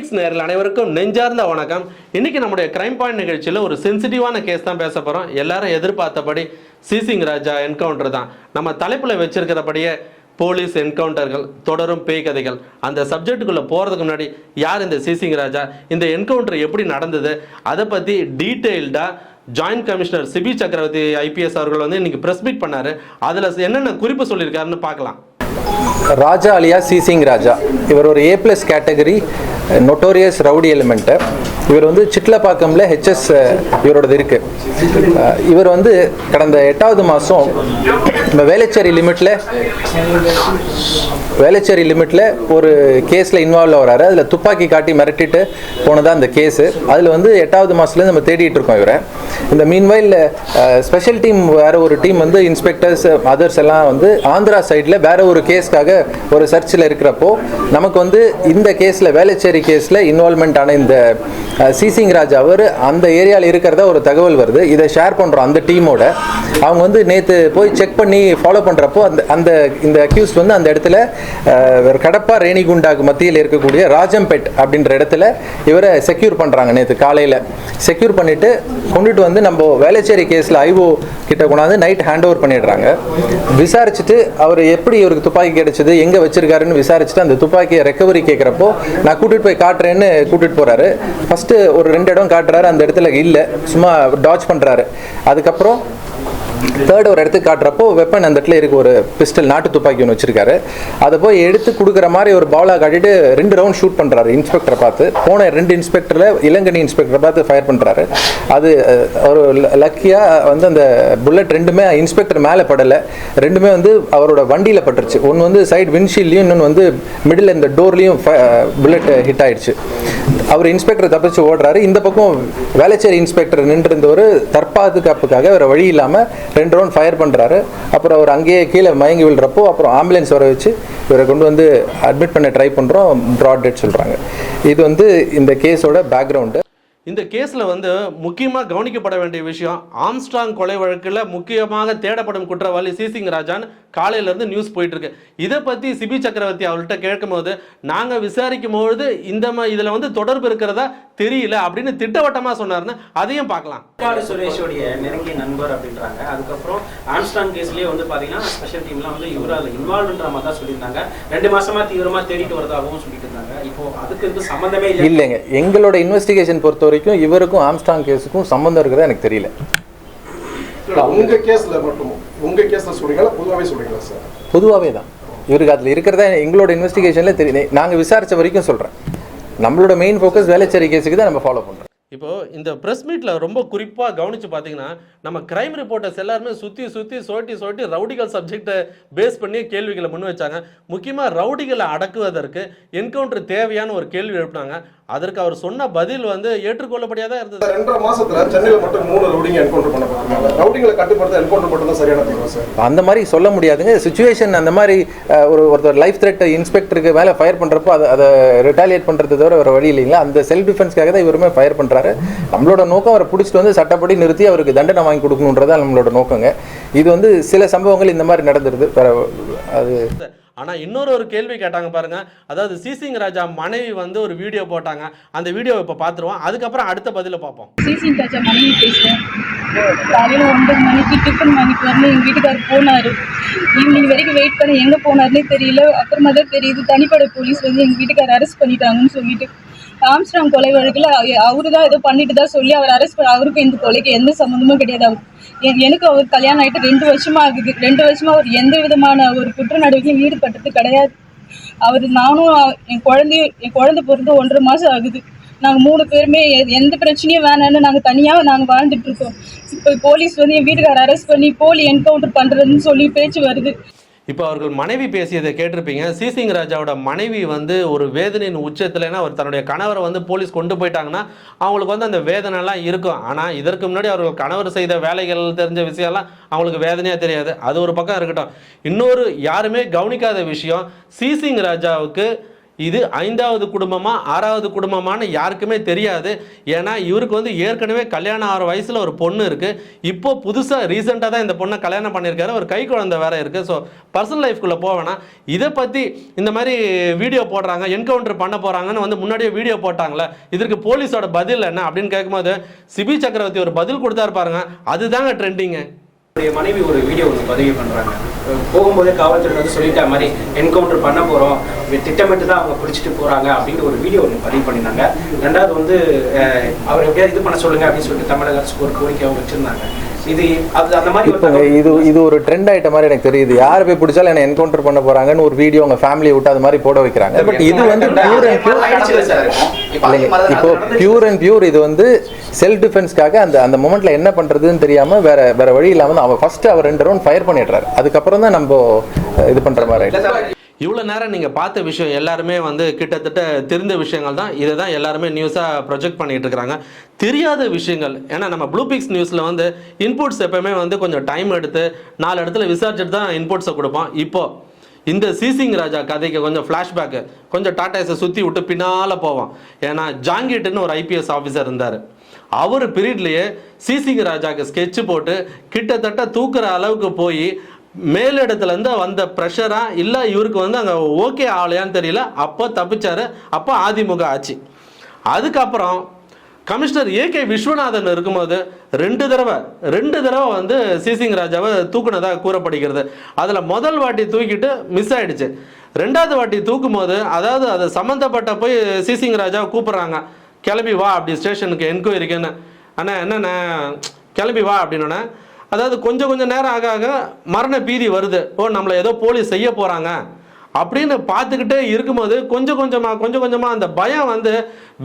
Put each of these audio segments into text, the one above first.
கிரைமிக்ஸ் நேரில் அனைவருக்கும் நெஞ்சார்ந்த வணக்கம். இன்னைக்கு நம்முடைய கிரைம் பாயிண்ட் நிகழ்ச்சியில் ஒரு சென்சிட்டிவான கேஸ் தான் பேச போகிறோம் எல்லாரும் எதிர்பார்த்தபடி சிசிங் ராஜா என்கவுண்டர் தான். நம்ம தலைப்பில் வச்சிருக்கிறபடியே போலீஸ் என்கவுண்டர்கள் தொடரும் பேய் கதைகள். அந்த சப்ஜெக்டுக்குள்ளே போகிறதுக்கு முன்னாடி யார் இந்த சிசிங் ராஜா இந்த என்கவுண்டர் எப்படி நடந்தது? அதை பற்றி டீட்டெயில்டாக joint commissioner CP Chakravarthy IPS அவர்கள் வந்து இன்றைக்கி ப்ரெஸ் மீட் பண்ணார். அதில் என்னென்ன குறிப்பு சொல்லியிருக்காருன்னு பார்க்கலாம். ராஜா அலியா சிசிங் ராஜா. இவர் ஒரு A plus category notorious rowdy element இவர் வந்து சிட்லப்பாக்கம்ல ஹெச்எஸ் இவரோடது இருக்குது இவர் வந்து கடந்த எட்டாவது மாதம் இந்த வேலைச்சேரி லிமிட்டில் வேலைச்சேரி லிமிட்டில் ஒரு கேஸில் இன்வால்வ் வராரு. அதில் துப்பாக்கி காட்டி மிரட்டிட்டு போனதா அந்த கேஸு. அதில் வந்து எட்டாவது மாதத்துலேருந்து நம்ம தேடிட்டு இருக்கோம் இவரை. இந்த மீன்வைல் ஸ்பெஷல் டீம் வேற ஒரு டீம் வந்து இன்ஸ்பெக்டர்ஸ் அதர்ஸ் எல்லாம் வந்து ஆந்திரா சைடில் வேற ஒரு கேஸ்க்காக ஒரு சர்ச்சில் இருக்கிறப்போ நமக்கு வந்து இந்த கேஸில் வேலைச்சேரி கேஸில் இன்வால்மெண்ட் ஆன இந்த சிசிங் ராஜ் அவர் அந்த ஏரியாவில் இருக்கிறதா ஒரு தகவல் வருது. இதை ஷேர் பண்ணுறோம் அந்த டீமோட அவங்க வந்து நேற்று போய் செக் பண்ணி ஃபாலோ பண்ணுறப்போ அந்த அந்த இந்த அக்யூஸ் வந்து அந்த இடத்துல கடப்பா ரேணிகுண்டாக்கு மத்தியில் இருக்கக்கூடிய ராஜம்பேட் அப்படின்ற இடத்துல இவரை செக்யூர் பண்ணுறாங்க நேற்று காலையில். செக்யூர் பண்ணிவிட்டு கொண்டுட்டு வந்து நம்ம வேலைச்சேரி கேஸில் ஐஓ கிட்ட கொண்டாந்து நைட் ஹேண்ட் ஓவர் பண்ணிடுறாங்க. விசாரிச்சுட்டு அவர் எப்படி இவருக்கு துப்பாக்கி கிடைச்சது எங்கே வச்சிருக்காருன்னு விசாரிச்சுட்டு அந்த துப்பாக்கியை ரெக்கவரி கேட்குறப்போ நான் கூட்டிகிட்டு போய் காட்டுறேன்னு கூட்டிகிட்டு போகிறாரு ஃபஸ்ட்டு ஒரு ரெண்டு இடம் காட்டுறாரு அந்த இடத்துல இல்லை சும்மா டாச் பண்ணுறாரு அதுக்கப்புறம் தேர்ட் ஒரு இடத்துக்கு காட்டுறப்போ வெப்பன் அந்த இடத்துல இருக்கு ஒரு பிஸ்டல் நாட்டு துப்பாக்கி ஒன்று வச்சிருக்காரு. அதை போய் எடுத்து கொடுக்குற மாதிரி ஒரு பவுலா காட்டிட்டு ரெண்டு ரவுண்ட் ஷூட் பண்ணுறாரு இன்ஸ்பெக்டரை பார்த்து. போன ரெண்டு இன்ஸ்பெக்டரில் இளங்கனி இன்ஸ்பெக்டரை பார்த்து ஃபயர் பண்ணுறாரு அது ஒரு லக்கியாக வந்து அந்த புல்லட் ரெண்டுமே இன்ஸ்பெக்டர் மேலே படலை. ரெண்டுமே வந்து அவரோட வண்டியில் பட்டுருச்சு. ஒன்று வந்து சைடு விண்ட்ஷீல்லையும் இன்னொன்று வந்து மிடில் இந்த டோர்லையும் புல்லட் ஹிட் ஆயிடுச்சு. அவர் இன்ஸ்பெக்டர் தப்பிச்சு ஓடுறாரு. இந்த பக்கம் வேலைச்சேரி இன்ஸ்பெக்டர் நின்று இருந்தவர் தற்பாதுகாப்புக்காக அவர் வழி இல்லாமல் ரெண்டு ரவுண்ட் ஃபயர் பண்ணுறாரு அப்புறம் அவர் அங்கேயே கீழே மயங்கி விழுறப்போ அப்புறம் ஆம்புலன்ஸ் வர வச்சு இவரை கொண்டு வந்து அட்மிட் பண்ண ட்ரை பண்ணுறோம் ப்ராட் டெட் சொல்கிறாங்க இது வந்து இந்த கேஸோட பேக்ரவுண்டு இந்த கேஸில் வந்து முக்கியமாக கவனிக்கப்பட வேண்டிய விஷயம் ஆம்ஸ்ட்ராங் கொலை வழக்கில் முக்கியமாக தேடப்படும் குற்றவாளி சிசிங் ராஜான் காலையிலேருந்து நியூஸ் போயிட்டு இருக்கு. இதை பற்றி சிபி சக்கரவர்த்தி அவர்கிட்ட கேட்கும்போது நாங்கள் விசாரிக்கும் பொழுது இந்த ம இதில் வந்து தொடர்பு இருக்கிறதா? தெரியல அப்படின்னு திட்டவட்டமாக சொன்னார்னு அதையும் பார்க்கலாம். காடு சுரேஷோடைய நெருங்கிய நண்பர் அப்படின்றாங்க. அதுக்கப்புறம் ஆம்ஸ்டாங் கேஸ்லயே வந்து பாத்தீங்கன்னா ஸ்பெஷல் டீம்லாம் வந்து இவரு அதில் இன்வால்வ்ன்ற மாதிரி தான் சொல்லியிருந்தாங்க. ரெண்டு மாசமா தீவிரமா தேடிட்டு வரதாகவும் சொல்லிட்டு இருந்தாங்க இப்போ அதுக்கு வந்து சம்மந்தமே இல்லை. இல்லைங்க. எங்களோட இன்வெஸ்டிகேஷன் பொறுத்த வரைக்கும் இவருக்கும் ஆம்ஸ்டாங் கேஸுக்கும் சம்மந்தம் இருக்கிறதா எனக்கு தெரியல. உங்க கேஸ்ல மட்டும் உங்க கேஸ்ல சொல்றீங்களா? பொதுவாவே சொல்றீங்களா சார் பொதுவாகவே தான். இவருக்கு அதில் இருக்கிறதா எங்களோட இன்வெஸ்டிகேஷனில் தெரியும் நாங்கள் விசாரித்த வரைக்கும் சொல்கிறேன் நம்மளோட மெயின் ஃபோக்கஸ் வேலைச்சேரி தான் நம்ம ஃபாலோ பண்ணுறோம் இப்போ இந்த ப்ரெஸ் மீட்டில் ரொம்ப குறிப்பாக கவனித்து பார்த்தீங்கன்னா நம்ம கிரைம் ரிப்போர்ட்டர்ஸ் எல்லாருமே சுற்றி சுற்றி சோட்டி சோட்டி ரவுடிகள் சப்ஜெக்டை பேஸ் பண்ணி கேள்விகளை முன் வச்சாங்க. முக்கியமாக ரவுடிகளை அடக்குவதற்கு என்கவுண்டர் தேவையான ஒரு கேள்வி எழுப்பினாங்க. அதற்கு அவர் சொன்ன பதில் வந்து ஏற்றுக்கொள்ளப்படியாதான் இருந்தது. ரெண்டரை மாசத்துல சென்னையில மட்டும் மூணு ரவுடிங்க என்கவுண்டர் பண்ணப்பட்டிருக்காங்க ரவுடிங்களை கட்டுப்படுத்த என்கவுண்டர் மட்டும் தான் சரியான தீர்வு சார். அந்த மாதிரி சொல்ல முடியாதுங்க. சுச்சுவேஷன் அந்த மாதிரி ஒரு ஒருத்தர் லைஃப் த்ரெட் இன்ஸ்பெக்டருக்கு மேலே ஃபயர் பண்ணுறப்போ அதை அதை ரிட்டாலியேட் பண்ணுறது தவிர வேறு வழி இல்லைங்களா? அந்த செல்ஃப் டிஃபென்ஸ்க்காக தான் இவருமே ஃபயர் பண்ணுறாரு நம்மளோட நோக்கம் அவரை பிடிச்சிட்டு வந்து சட்டப்படி நிறுத்தி அவருக்கு தண்டனை வாங்கி கொடுக்கணுன்றதா நம்மளோட நோக்கங்க. இது வந்து சில சம்பவங்கள் இந்த மாதிரி நடந்துருது. அது ஆனா இன்னொரு ஒரு கேள்வி கேட்டாங்க பாருங்க. அதாவது சிசிங் ராஜா மனைவி வந்து ஒரு வீடியோ போட்டாங்க. அந்த வீடியோவை இப்போ பார்த்துருவோம் அதுக்கப்புறம் அடுத்த பதிலை பார்ப்போம் சிசிங் ராஜா மனைவி பேசுகிறேன் காலையில் ஒன்பது மணிக்கு டிஃபன் வாங்கிட்டு வந்து எங்கள் வீட்டுக்காரர் போனார். ஈவினிங் வரைக்கும் வெயிட் பண்ணி எங்கே போனார்னே தெரியல. அப்புறமா தான் தெரியுது தனிப்படை போலீஸ் வந்து எங்கள் வீட்டுக்காரர் அரெஸ்ட் பண்ணிட்டாங்கன்னு சொல்லிட்டு. ஆம்ஸ்ட்ராங் கொலை வழக்கில் அவரு தான் ஏதோ பண்ணிட்டு தான் சொல்லி அவர் அரெஸ்ட் அவருக்கும் இந்த கொலைக்கு எந்த சம்மந்தமும் கிடையாது. அவர் எனக்கு அவர் கல்யாணம் ஆகிட்டு ரெண்டு வருஷமா ஆகுது ரெண்டு வருஷமா அவர் எந்த விதமான ஒரு குற்ற நடவடிக்கையும் ஈடுபட்டது கிடையாது. அவர் நானும் என் குழந்தையும் என் குழந்தை பிறந்து ஒன்றரை மாதம் ஆகுது. நாங்கள் மூணு பேருமே எந்த பிரச்சனையும் வேணாம்னு நாங்கள் தனியாக நாங்கள் வாழ்ந்துட்டு இருக்கோம். இப்போ போலீஸ் வந்து என் வீட்டுக்காரர் அரெஸ்ட் பண்ணி போலி என்கவுண்டர் பண்ணுறதுன்னு சொல்லி பேச்சு வருது. இப்போ அவர்கள் மனைவி பேசியதை கேட்டிருப்பீங்க. சிசிங் ராஜாவோட மனைவி வந்து ஒரு வேதனையின் உச்சத்துலனா அவர் தன்னுடைய கணவரை வந்து போலீஸ் கொண்டு போயிட்டாங்கன்னா அவங்களுக்கு வந்து அந்த வேதனைலாம் இருக்கும். ஆனால் இதற்கு முன்னாடி அவர்கள் கணவர் செய்த வேலைகள் தெரிஞ்ச விஷயம்லாம் அவங்களுக்கு வேதனையாக தெரியாது. அது ஒரு பக்கம் இருக்கட்டும். இன்னொரு யாருமே கவனிக்காத விஷயம் சிசிங் ராஜாவுக்கு இது ஐந்தாவது குடும்பமா ஆறாவது குடும்பமான்னு யாருக்குமே தெரியாது. ஏன்னா இவருக்கு வந்து ஏற்கனவே கல்யாணம் ஆகிற வயசில் ஒரு பொண்ணு இருக்குது இப்போ புதுசாக ரீசெண்டாக தான் இந்த பொண்ணை கல்யாணம் பண்ணியிருக்காரு. ஒரு கை குழந்தை வேற இருக்குது ஸோ பர்சனல் லைஃப்குள்ளே போவேனா இதை பற்றி இந்த மாதிரி வீடியோ போடுறாங்க என்கவுண்டர் பண்ண போகிறாங்கன்னு வந்து முன்னாடியே வீடியோ போட்டாங்களே. இதற்கு போலீஸோட பதில் என்ன அப்படின்னு கேட்கும்போது சிபி சக்கரவர்த்தி ஒரு பதில் கொடுத்தாரு இருப்பாருங்க அதுதாங்க ட்ரெண்டிங்கு மனைவி ஒரு வீடியோ ஒன்று பதிவு பண்ணுறாங்க போகும்போதே காவல்துறை வந்து சொல்லிட்ட மாதிரி என்கவுண்டர் பண்ண போறோம். திட்டமிட்டு தான் அவங்க பிடிச்சிட்டு போறாங்க அப்படின்னு ஒரு வீடியோ ஒன்று பதிவு பண்ணியிருந்தாங்க. ரெண்டாவது வந்து அஹ், அவர் எப்படியாவது இது பண்ண சொல்லுங்க அப்படின்னு சொல்லிட்டு தமிழக அரசுக்கு ஒரு கோரிக்கை அவங்க வச்சிருந்தாங்க. இது அது அந்த மாதிரி இது இது ஒரு ட்ரெண்ட் ஆயிட்ட மாதிரி எனக்கு தெரியுது. யாரை போய் பிடிச்சாலும் என்ன என்கவுண்டர் பண்ண போறாங்கன்னு ஒரு வீடியோ உங்க ஃபேமிலியை விட்டு அது மாதிரி போட வைக்கிறாங்க. பட் இது வந்து பியூர் அண்ட் பியூர் இப்போ பியூர் அண்ட் பியூர் இது வந்து செல்ஃப் டிஃபென்ஸ்க்காக அந்த அந்த மொமெண்ட்ல என்ன பண்றதுன்னு தெரியாம வேற வேற வழி இல்லாம அவன் ஃபர்ஸ்ட் அவர் ரெண்டு ரவுண்ட் ஃபயர் பண்ணிடுறாரு. அதுக்கப்புறம் தான் நம்ம இது பண்ற மாதிரி இவ்வளோ நேரம் நீங்கள் பார்த்த விஷயம் எல்லாருமே வந்து கிட்டத்தட்ட தெரிந்த விஷயங்கள் தான். இதை தான் எல்லாருமே நியூஸாக ப்ரொஜெக்ட் பண்ணிகிட்டு இருக்கிறாங்க தெரியாத விஷயங்கள். ஏன்னா நம்ம ப்ளூபிக்ஸ் நியூஸில் வந்து இன்புட்ஸ் எப்பவுமே வந்து கொஞ்சம் டைம் எடுத்து நாலு இடத்துல விசாரிச்சுட்டு தான் இன்புட்ஸை கொடுப்போம். இப்போது இந்த சீசிங் ராஜா கதைக்கு கொஞ்சம் ஃப்ளாஷ்பேக்கு கொஞ்சம் டாட்டாஸை சுற்றி விட்டு பின்னால் போவோம். ஏன்னா ஜாங்கிட்டுன்னு ஒரு ஐபிஎஸ் ஆஃபீஸர் இருந்தார். அவர் பீரியட்லேயே சிசிங் ராஜாவுக்கு ஸ்கெட்ச் போட்டு கிட்டத்தட்ட தூக்குற அளவுக்கு போய் மேலிடத்துலேருந்து வந்த ப்ரெஷரா இல்லை இவருக்கு வந்து அங்கே ஓகே ஆகலையான்னு தெரியல. அப்போ தப்பிச்சார். அப்போ அதிமுக ஆச்சு அதுக்கப்புறம் கமிஷனர் ஏகே விஸ்வநாதன் இருக்கும்போது ரெண்டு தடவை ரெண்டு தடவை வந்து சிசிங் ராஜாவை தூக்குனதாக கூறப்படுகிறது. அதில் முதல் வாட்டி தூக்கிட்டு மிஸ் ஆயிடுச்சு. ரெண்டாவது வாட்டி தூக்கும் போது அதாவது அது சம்மந்தப்பட்ட போய் சிசிங் ராஜாவை கூப்பிட்றாங்க. கிளம்பி வா அப்படி ஸ்டேஷனுக்கு என்கொயரிக்குன்னு அண்ணா என்னண்ணே? கிளம்பி வா அப்படின்னோடனே அதாவது கொஞ்சம் கொஞ்சம் நேரம் ஆக ஆக மரண பீதி வருது. ஓ நம்மளை ஏதோ போலீஸ் செய்ய போகிறாங்க அப்படின்னு பார்த்துக்கிட்டே இருக்கும்போது கொஞ்சம் கொஞ்சமாக கொஞ்சம் கொஞ்சமாக அந்த பயம் வந்து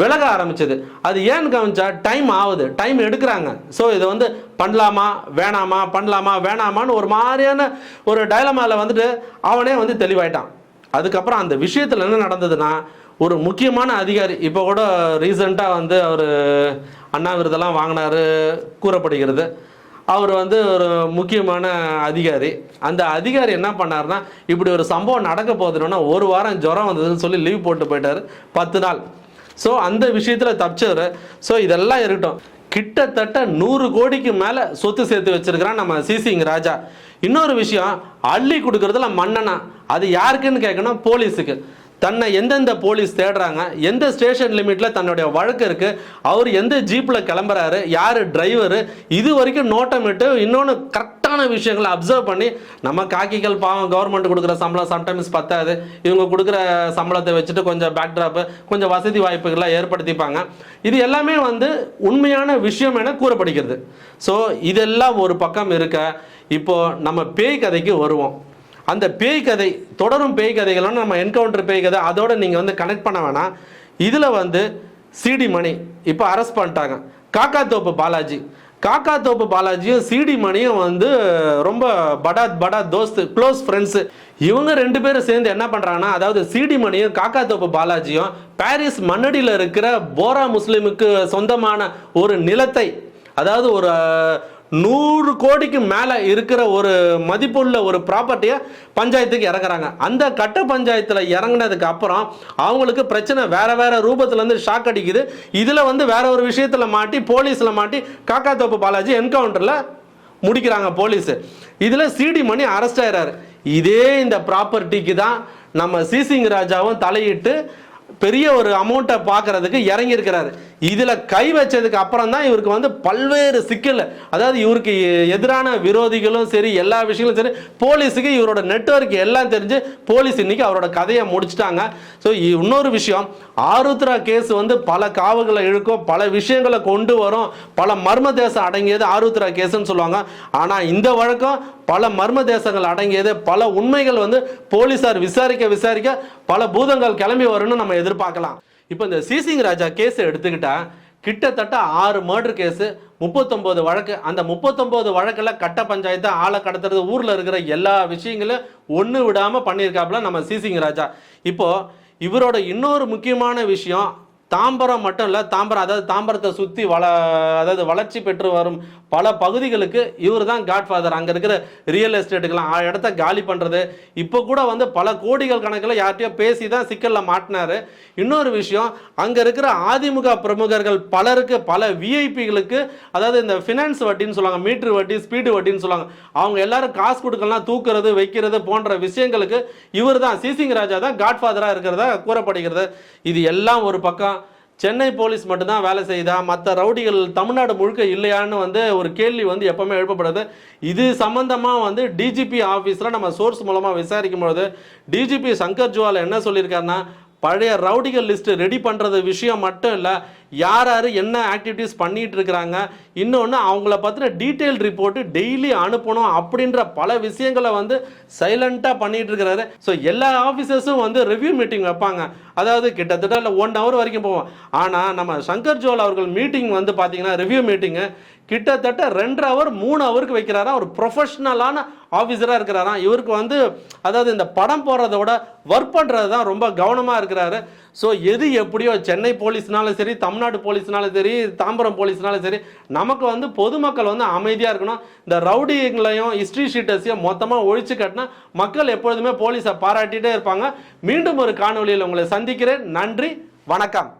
விலக ஆரம்பிச்சது. அது ஏன்னு கவனிச்சா டைம் ஆகுது. டைம் எடுக்கிறாங்க. ஸோ இதை வந்து பண்ணலாமா வேணாமா பண்ணலாமா வேணாமான்னு ஒரு மாதிரியான ஒரு டைலமாவில் வந்துட்டு அவனே வந்து தெளிவாயிட்டான். அதுக்கப்புறம் அந்த விஷயத்தில் என்ன நடந்ததுன்னா ஒரு முக்கியமான அதிகாரி இப்போ கூட ரீசண்டாக வந்து அவர் அண்ணா விருதெல்லாம் வாங்கினாரு கூறப்படுகிறது. அவர் வந்து ஒரு முக்கியமான அதிகாரி. அந்த அதிகாரி என்ன பண்ணார்னா இப்படி ஒரு சம்பவம் நடக்க போதுன்னா ஒரு வாரம் ஜுரம் வந்ததுன்னு சொல்லி லீவ் போட்டு போயிட்டார். பத்து நாள். ஸோ அந்த விஷயத்தில் தப்பிச்சவர். ஸோ இதெல்லாம் இருக்கட்டும். கிட்டத்தட்ட நூறு கோடிக்கு மேலே சொத்து சேர்த்து வச்சிருக்கிறான் நம்ம சிசிங் ராஜா. இன்னொரு விஷயம் அள்ளி கொடுக்கறதுல மன்னனா. அது யாருக்குன்னு கேட்கணும் போலீஸுக்கு. தன்னை எந்தெந்த போலீஸ் தேடுறாங்க எந்த ஸ்டேஷன் லிமிட்டில் தன்னுடைய வழக்கு இருக்கு அவர் எந்த ஜீப்பில் கிளம்புறாரு யார் டிரைவரு இது வரைக்கும் நோட்டமிட்டு இன்னொன்று கரெக்டான விஷயங்களை அப்சர்வ் பண்ணி நம்ம காக்கிகள் பாவம் கவர்மெண்ட் கொடுக்குற சம்பளம் சம்டைம்ஸ் பத்தாது. இவங்க கொடுக்குற சம்பளத்தை வச்சுட்டு கொஞ்சம் பேக்ட்ராப்பு கொஞ்சம் வசதி வாய்ப்புகள்லாம் ஏற்படுத்திப்பாங்க. இது எல்லாமே வந்து உண்மையான விஷயம் என கூறப்படுகிறது. ஸோ இதெல்லாம் ஒரு பக்கம் இருக்க இப்போ நம்ம பேய் கதைக்கு வருவோம். அந்த பேய் கதை தொடரும் பேய் கதைகளும் நம்ம என்கவுண்டர் பேய் கதை அதோட நீங்கள் வந்து கனெக்ட் பண்ண வேணாம். இதில் வந்து சிடி மணி இப்போ அரெஸ்ட் பண்ணிட்டாங்க. காக்கா தோப்பு பாலாஜி. காக்கா தோப்பு பாலாஜியும் சிடி மணியும் வந்து ரொம்ப படாத் படாத் தோஸ்து க்ளோஸ் ஃப்ரெண்ட்ஸு இவங்க ரெண்டு பேரும் சேர்ந்து என்ன பண்ணுறாங்கன்னா அதாவது சிடி மணியும் காக்கா தோப்பு பாலாஜியும் பாரிஸ் மண்ணடியில் இருக்கிற போரா முஸ்லீமுக்கு சொந்தமான ஒரு நிலத்தை அதாவது ஒரு நூறு கோடிக்கு மேலே இருக்கிற ஒரு மதிப்புள்ள ஒரு ப்ராப்பர்ட்டியை பஞ்சாயத்துக்கு இறக்குறாங்க. அந்த கட்ட பஞ்சாயத்தில் இறங்கினதுக்கு அப்புறம் அவங்களுக்கு பிரச்சனை வேறு வேறு ரூபத்துலேருந்து ஷாக் அடிக்குது. இதில் வந்து வேற ஒரு விஷயத்தில் மாட்டி போலீஸில் மாட்டி காக்கா தோப்பு பாலாஜி என்கவுண்டரில் முடிக்கிறாங்க போலீஸ். இதில் சிடி மணி அரெஸ்ட் ஆயிறாரு. இதே இந்த ப்ராப்பர்ட்டிக்கு தான் நம்ம சிசிங் ராஜாவும் தலையிட்டு பெரிய ஒரு அமௌண்ட்டை பார்க்கறதுக்கு இறங்கியிருக்கிறாரு. இதில் கை வச்சதுக்கு அப்புறம் தான் இவருக்கு வந்து பல்வேறு சிக்கல். அதாவது இவருக்கு எதிரான விரோதிகளும் சரி எல்லா விஷயங்களும் சரி போலீஸுக்கு இவரோட நெட்ஒர்க் எல்லாம் தெரிஞ்சு போலீஸ் இன்னைக்கு அவரோட கதையை முடிச்சிட்டாங்க. ஸோ இன்னொரு விஷயம் ஆருத்ரா கேஸ் வந்து பல காவுகளை இழுக்கும் பல விஷயங்களை கொண்டு வரும் பல மர்ம தேசம் அடங்கியது ஆருத்ரா கேஸ்ன்னு சொல்லுவாங்க. ஆனால் இந்த வழக்கம் பல மர்ம தேசங்கள் அடங்கியது பல உண்மைகள் வந்து போலீஸார் விசாரிக்க விசாரிக்க பல பூதங்கள் கிளம்பி வரும்னு நம்ம எதிர்பார்க்கலாம். இப்போ இந்த சிசிங் ராஜா கேஸை எடுத்துக்கிட்டா கிட்டத்தட்ட ஆறு மர்டர் கேஸு முப்பத்தொம்போது வழக்கு. அந்த முப்பத்தொம்போது வழக்கில் கட்ட பஞ்சாயத்து ஆளை கடத்துறது ஊரில் இருக்கிற எல்லா விஷயங்களும் ஒன்று விடாமல் பண்ணியிருக்காப்புல நம்ம சிசிங் ராஜா. இப்போது இவரோட இன்னொரு முக்கியமான விஷயம் தாம்பரம் மட்டும் இல்லை தாம்பரம் அதாவது தாம்பரத்தை சுற்றி வள அதாவது வளர்ச்சி பெற்று வரும் பல பகுதிகளுக்கு இவர் தான் காட்ஃபாதர் அங்கே இருக்கிற ரியல் எஸ்டேட்டுக்கெல்லாம் ஆ இடத்த காலி பண்ணுறது இப்போ கூட வந்து பல கோடிகள் கணக்கில் யார்கிட்டயோ பேசி தான் சிக்கலில் மாட்டினாரு. இன்னொரு விஷயம் அங்கே இருக்கிற அதிமுக பிரமுகர்கள் பலருக்கு பல விஐபிகளுக்கு அதாவது இந்த ஃபினான்ஸ் வட்டின்னு சொல்லுவாங்க மீட்டர் வட்டி ஸ்பீடு வட்டின்னு சொல்லுவாங்க அவங்க எல்லாரும் காசு கொடுக்கலாம் தூக்குறது வைக்கிறது போன்ற விஷயங்களுக்கு இவர் தான் சிசிங் ராஜா தான் காட்ஃபாதராக இருக்கிறதா கூறப்படுகிறது. இது எல்லாம் ஒரு பக்கம். சென்னை போலீஸ் மட்டும்தான் வேலை செய்தா மற்ற ரவுடிகள் தமிழ்நாடு முழுக்க இல்லையான்னு வந்து ஒரு கேள்வி வந்து எப்பவுமே எழுப்பப்படுது. இது சம்பந்தமாக வந்து டிஜிபி ஆஃபீஸில் நம்ம சோர்ஸ் மூலமாக விசாரிக்கும் பொழுது டிஜிபி சங்கர் ஜுவால் என்ன சொல்லியிருக்காருன்னா பழைய ரவுடிகள் லிஸ்ட் ரெடி பண்ணுறது விஷயம் மட்டும் இல்லை யார் யார் என்ன ஆக்டிவிட்டீஸ் பண்ணிகிட்டு இருக்கிறாங்க இன்னொன்று அவங்கள பற்றின டீட்டெயில் ரிப்போர்ட்டு டெய்லி அனுப்பணும் அப்படின்ற பல விஷயங்களை வந்து சைலண்ட்டாக பண்ணிகிட்டு இருக்கிறாரு. ஸோ எல்லா ஆஃபீஸர்ஸும் வந்து ரிவ்யூ மீட்டிங் வைப்பாங்க. அதாவது கிட்டத்தட்ட இல்லை ஒன் ஹவர் வரைக்கும் போவோம். ஆனால் நம்ம சங்கர் ஜோல் அவர்கள் மீட்டிங் வந்து பார்த்தீங்கன்னா ரிவ்யூ மீட்டிங்கு கிட்டத்தட்ட ரெண்டரை அவர் மூணு அவருக்கு வைக்கிறாராம் ஒரு ப்ரொஃபஷ்னலான ஆஃபீஸராக இருக்கிறாராம் இவருக்கு வந்து அதாவது இந்த படம் போடுறத விட ஒர்க் பண்ணுறது தான் ரொம்ப கவனமாக இருக்கிறாரு. ஸோ எது எப்படியோ சென்னை போலீஸ்னாலும் சரி தமிழ்நாடு போலீஸ்னாலும் சரி தாம்பரம் போலீஸ்னாலும் சரி நமக்கு வந்து பொதுமக்கள் வந்து அமைதியாக இருக்கணும். இந்த ரவுடிங்களையும் ஹிஸ்ட்ரி ஷீட்டர்ஸையும் மொத்தமாக ஒழிச்சு கட்டினா மக்கள் எப்பொழுதுமே போலீஸை பாராட்டிகிட்டே இருப்பாங்க. மீண்டும் ஒரு காணொளியில் உங்களை சந்திக்கிறேன். நன்றி வணக்கம்.